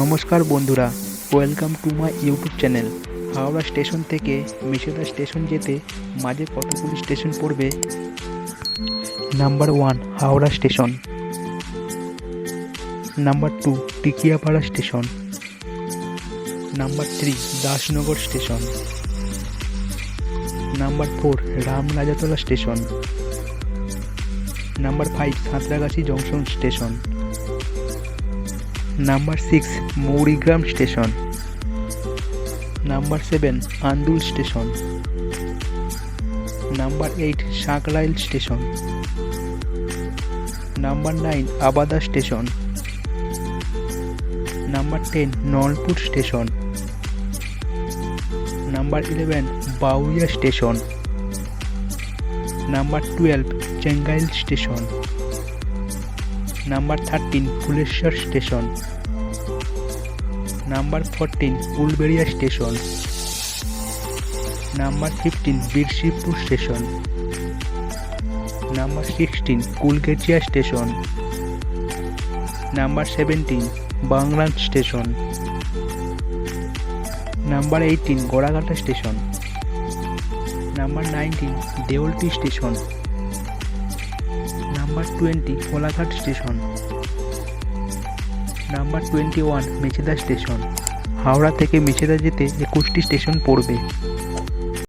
নমস্কার বন্ধুরা welcome to my YouTube channel Howrah station থেকে মিশোদা স্টেশন যেতে মাঝে কতগুলি স্টেশন পড়বে number one Howrah station number two Tikiapara station number three Dasnagar station number four Ramrajatala station number five Santragachi junction station number six Mourigram station number seven Andul station number eight Sankrail station number nine Abada station number ten Nalpur station number eleven Bauria station number twelve Chengail station number thirteen Phuleswar station number fourteen Uluberia station number fifteen Birshibpur station number sixteen Kulgachia station number seventeen Bangla station number eighteen গোড়াঘাটা station number nineteen Deulti station number twenty Kolaghat station number twenty one Mecheda station Howrah থেকে মেছেদা যেতে একুশটি station পড়বে